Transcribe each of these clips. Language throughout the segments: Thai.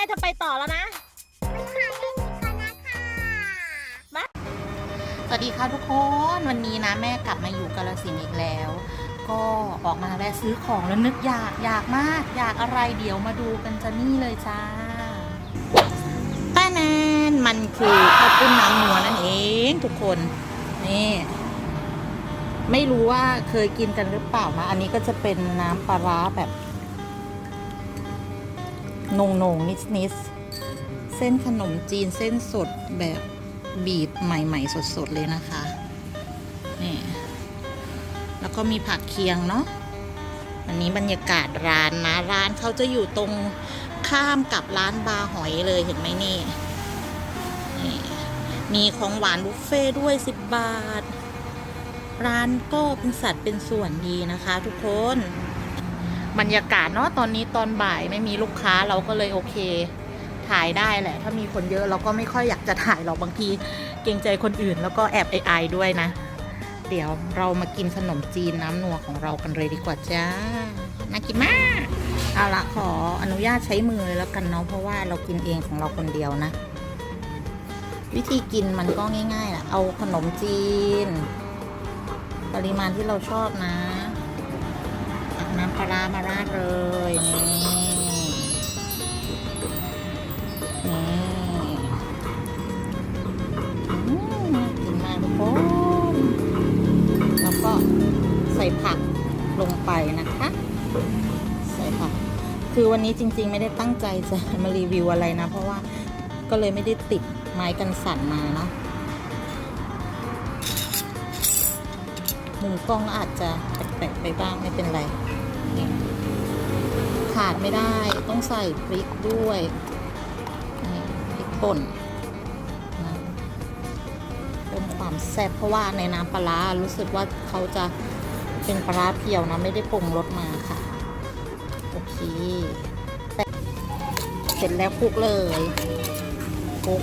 ม่จะไปต่อแล้วนะสวัสดีค่ะทุกคนวันนี้นะแม่กลับมาอยู่กาลสินธุ์อีกแล้ว ก็ออกมาแวะซื้อของแล้วนึกอยากอยากมาก อยากอะไรเดี๋ยวมาดูกันจะนี่เลยจ้าป้าแนนมันคือข้าวปุ้นน้ำนัวนั่นเองทุกคนนี่ไม่รู้ว่าเคยกินกันหรือเปล่านะ อันนี้ก็จะเป็นน้ำปลาร้าแบบ นงนงนิดนิดๆเส้นขนมจีนเส้นสดแบบบีบใหม่ๆ สดๆ เลยนะคะนี่แล้วก็มีผักเคียงเนาะอันนี้บรรยากาศร้านนะ ร้านเขาจะอยู่ตรงข้ามกับร้านบาร์หอยเลยเห็นไหมนี่นี่ มีของหวานบุฟเฟ่ด้วย 10 บาท ร้านก็เป็นสัดเป็นส่วนดีนะคะทุกคน บรรยากาศเนาะตอนนี้ตอนบ่ายไม่มีลูกค้าเราก็เลยโอเค ถ่ายได้แหละ ถ้ามีคนเยอะเราก็ไม่ค่อยอยากจะถ่ายหรอกบางที เกรงใจคนอื่นแล้วก็แอบไอายด้วยนะ เดี๋ยวเรามากินขนมจีนน้ำนัวของเรากันเลยดีกว่าจ้าน่ากินมากเอาละขออนุญาตใช้มือเลยแล้วกันเนาะเพราะว่าเรากินเองของเราคนเดียวนะ วิธีกินมันก็ง่ายๆแหละเอาขนมจีน ปริมาณที่เราชอบนะ น้ำปลามาราดเลยนี่นี่อืมกินมากทุกคนแล้วก็ใส่ผักลงไปนะคะ ใส่ผัก คือวันนี้จริงๆไม่ได้ตั้งใจจะมารีวิวอะไรนะ เพราะว่าก็เลยไม่ได้ติดไม้กันสั่นมาเนาะมุมกล้องอาจจะแปลกๆไปบ้างไม่เป็นไร ขาดไม่ได้ต้องใส่พริกด้วยพริกป่นเพิ่มความแซ่บเพราะว่าในน้ำปลาร้ารู้สึกว่าเขาจะเป็นปลาร้าเพียวนะไม่ได้ปรุงรสมาค่ะ โอเคเสร็จแล้วคลุกเลยคลุก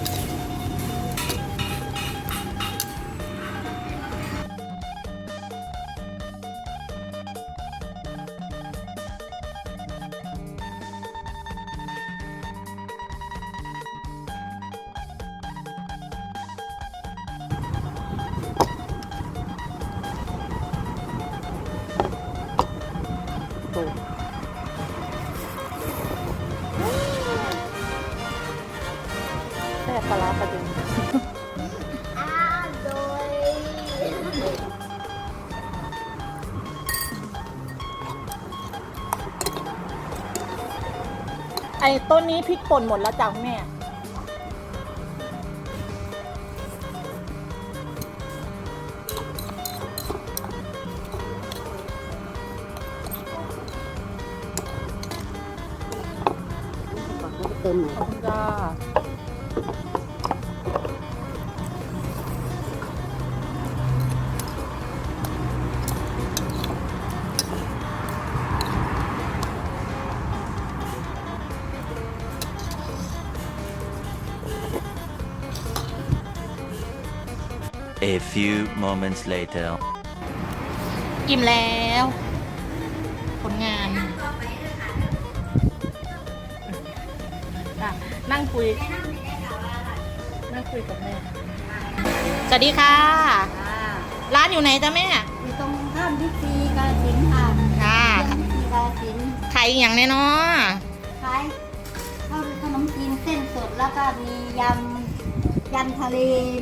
อ้ต้นนี้พริกป่นหมดแล้วจ้ะคุณแม่ เติมหน่อย ขอบคุณจ้า A few moments later. อิ่มแล้ว ผลงานอะนั่งคุย นั่งคุยกับแม่สวัสดีค่ะ ร้านอยู่ไหนจ๊ะแม่ อยู่ตรงข้ามบิ๊กซีกาฬสินธุ์ค่ะค่ะเรียนบิ๊กซีกาฬสินธุ์ขายอหย่างแน่เนาะขายข้าวขนมจีนเส้นสดแล้วก็มียำ ยำทะเล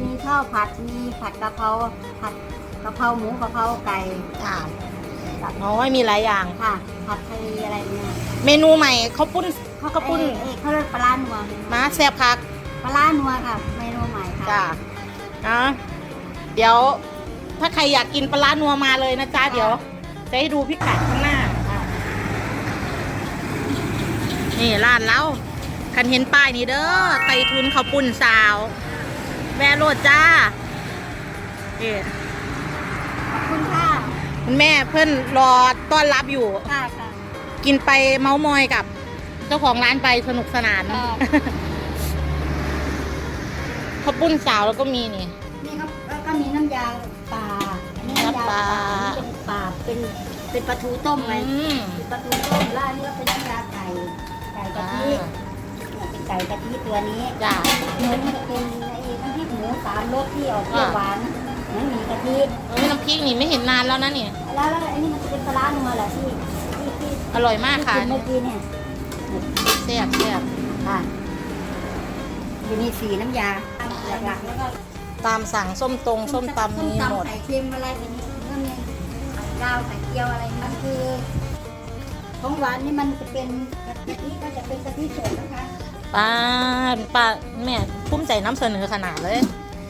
มีข้าวผัดมีผัดกะเพราผัดกะเพราหมูกะเพราไก่ค่ะน้อยมีหลายอย่าง ค่ะ ผัดทะเลอะไรเนี่ยเมนูใหม่ข้าวปุ้นข้าวปุ้นเอ้ยเอ้ยเขาเรียกปลาร้านัวมาแซ่บคักปลาร้านัวค่ะ เมนูใหม่ค่ะ จ้านะเดี๋ยวถ้าใครอยากกินปลาร้านัวมาเลยนะจ๊ะเดี๋ยว จะให้ดูพิกัดข้างหน้าอะนี่ร้านเราคันเห็นป้ายนี่เด้อไตทุนข้าวปุ้นสาว แวะโรดจ้านี่ขอบคุณค่ะคุณแม่เพื่อนรอต้อนรับอยู่ ค่ะค่ะ กินไปเมาส์มอยกับ เจ้าของร้านไปสนุกสนานค่ะข้าวปุ้นสาวแล้วก็มีนี่ นี่ครับแล้วก็มีน้ำยาป่าอันนี้น้ำยาน้ำปป่าลาอันนี้เป็นป่าเป็นเป็นปลาทูต้มไงอืมเป็นปลาทูต้มแล้วอันนี้ก็เป็นน้ำยาไก่ไก่กะทิเนี่ยเป็นไก่กะทิตัวนี้จ้า เนื้อนี่จะเป็นไอ้ น้ำพริกหมูสามรสที่ออกเปรี้ยวหวานเหมือนหมี่กะทิเอ้ยน้ำพริกนี่ไม่เห็นนานแล้วนะนี่แล้วแล้วอันนี้มันจะเป็นปลาร้านัวแหละที่ที่ที่อร่อยมากค่ะที่กินเมื่อกี้เนี่ยแซ่บแซ่บค่ะจะมีสีน้ำยาหลักๆแล้วก็ตามสั่งส้มตรงส้มตำนี้หมดไข่เค็มอะไรแบบนี้เรื่องนี้ไข่ดาวไข่เจียวอะไรมันคือ ของหวานนี่มันจะเป็นกะทิก็จะเป็นกะทิสดนะคะ ป้าป้าแม่ภูมิใจน้ำเสนอขนาดเลย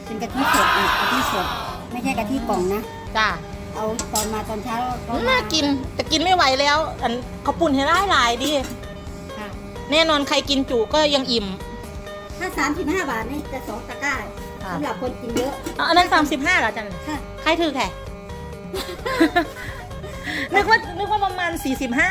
เป็นกะทิสดอีกกะทิสด ไม่ใช่กะทิกล่องนะ จ้าเอาตอนมาตอนเช้าก็มน่ากินแต่กินไม่ไหวแล้ว อันเขาปุ่นให้ได้หลายดิค่ะแน่นอนใครกินจุก็ยังอิ่ม ถ้าสามสิบห้าบาทนี่จะสองตะกร้าค่ะสำหรับคนกินเยอะอ๋ออันนั้นสามสิบห้าเหรอจันค่ะใครถือแค่นึกว่านึกว่าประมาณสี่สิบห้า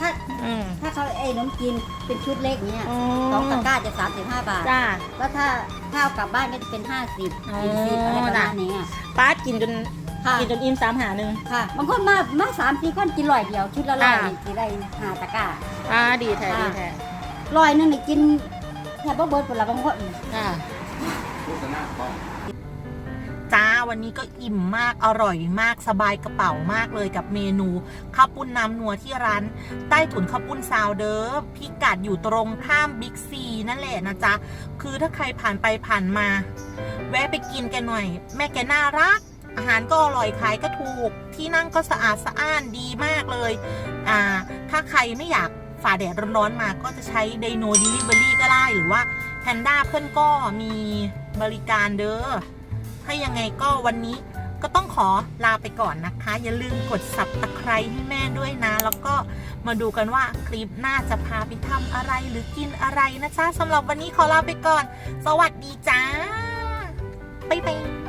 ถ้าอืมถ้าเขาไอ้นมกินเป็นชุดเล็กเนี่ยอ๋อสองตะกร้าจะสามสิบห้าบาท จ้า แล้วถ้าข้าวกลับบ้านก็จะเป็นห้าสิบอ๋อ สี่สิบอะไรประมาณนี้อะป้ากินจนค่ะกินจนอิ่มสามหาหนึ่ง ค่ะบางคนมามาสามสี่คนกินร้อยเดียว ชุดละร้อยอ่า นี่กินได้ห้าตะกร้า อ่าดีแท้ค่ะดีแท้ร้อยหนึงนี่กินแทบบ่เบิดผลละบางคนจ้าจ้า วันนี้ก็อิ่มมากอร่อยมากสบายกระเป๋ามากเลยกับเมนูข้าวปุ้นน้ำนัวที่ร้าน ใต้ถุนข้าวปุ้นซาวเดอร์พิกัดอยู่ตรงข้ามบิ๊กซีนั่นแหละนะจ๊ะ คือถ้าใครผ่านไปผ่านมา แวะไปกินแกหน่อย แม่แกน่ารัก อาหารก็อร่อยขายก็ถูก ที่นั่งก็สะอาดสะอ้านดีมากเลยอ่าถ้าใครไม่อยากฝ่าแดดร้อนๆมาก็จะใช้ไดโนดิลิเวอรี่ก็ได้หรือว่าแพนด้าเพื่อนก็มีบริการเด้อ ถ้ายังไงก็วันนี้ก็ต้องขอลาไปก่อนนะคะ อย่าลืมกดสับตะไคร้ให้แม่ด้วยนะ แล้วก็มาดูกันว่าคลิปหน้าจะพาไปทำอะไรหรือกินอะไรนะจ๊ะสำหรับวันนี้ขอลาไปก่อน สวัสดีจ้า บ๊ายบาย